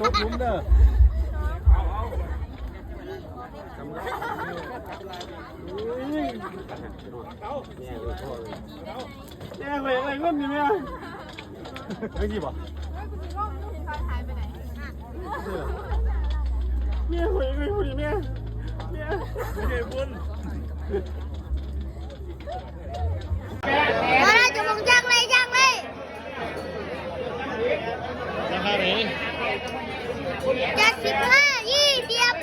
ตกหลุมเด้อแย่ไปอะไรเงินนี่แม่ไม่กี่บ่เมียหวยเลยคนนี้เมียเมียเมียบุญ มาแล้วจะมองจังเลยจังเลย ราคาไหน จะสิบห้ายี่สิบ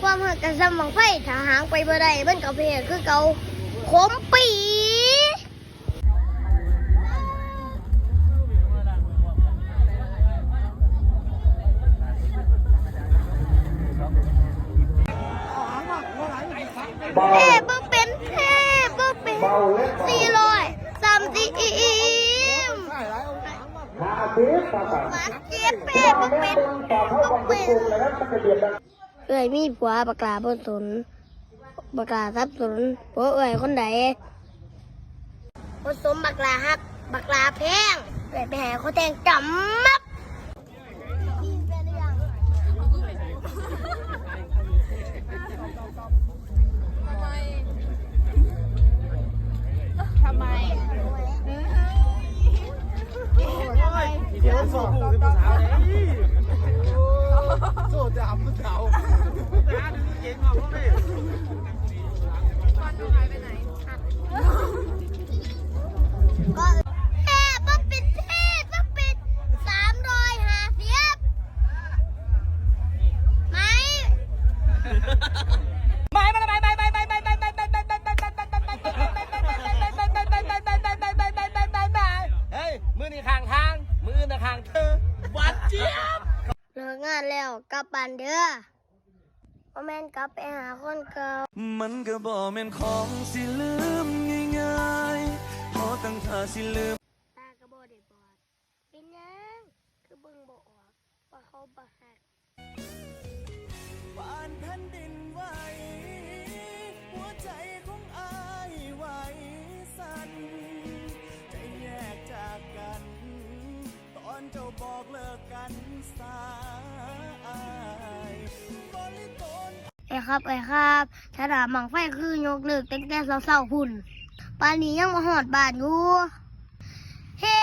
ความหักกันสมองไฟถ้าหางไปบ่ได้มันกับเพคือเก่าขมปีเท่บ่เป็นเท่บ่เป็นสี่ร้อยสามสิบอิ่ม หาเสียต่างหวานเจี๊ยบเป๊ะบ่เป็นต่อเข้าความเป็นกลุ่มนะครับตั้งแต่เดือนละเอ้ยมีผัวบักลาบ่สนบักลาทับสนผัวเอ้ยคนใดบ่สมบักลาฮักบักลาแพงเอ้ยไปหาเขาแทงจำมับ เดี๋ยวสู้ผู้เป็นผู้สาวเลยสู้จะหำผู้สาว เจี๊ยบเลิกงานแล้วกลับบ้านเด้อพ่อแม่นกลับไปหาคนเก่า มันก็บ่แม่นของสิลืมง่ายๆพอตั้งท่าสิลืม ตาก็บ่ได้บอด เป็นหยังคือเบิ่งบ่ออกว่าเขาบ่ฮักปานแผ่นดินไหวหัวใจ บอกเลิกกันสายไอ้ครับไอ้ครับถ้าถามหมังไฟคือยกเลิกตั้งแต่เศร้าๆพุ่นป่านนี้ยังมาหอดบานอยู่เฮ็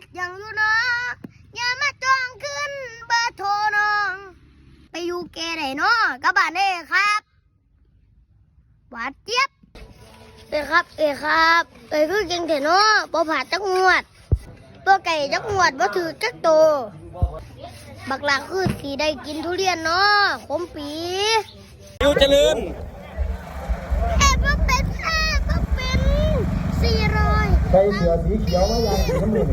ดหยังอยู่เนาะอย่ามาจองขึ้นเบอร์โทรน้อง ไปอยู่แกได้เนาะกับบ้านเด้ครับหวานเจี๊ยบเอ้ครับ เอ้ครับ เอ้คือเก่งเถอะเนาะบ่ผ่านจักงวด ตัวไก่จักงวดบ่ถือจักโตวบักหลักคือสีได้กินทุเรียนเนาะขมปียิวเจริญแอบบ่เป็นแอบบ่เป็นสี่ร้อยใส่เสื้อสีเขียวมาอย่างสีน้ำเงิน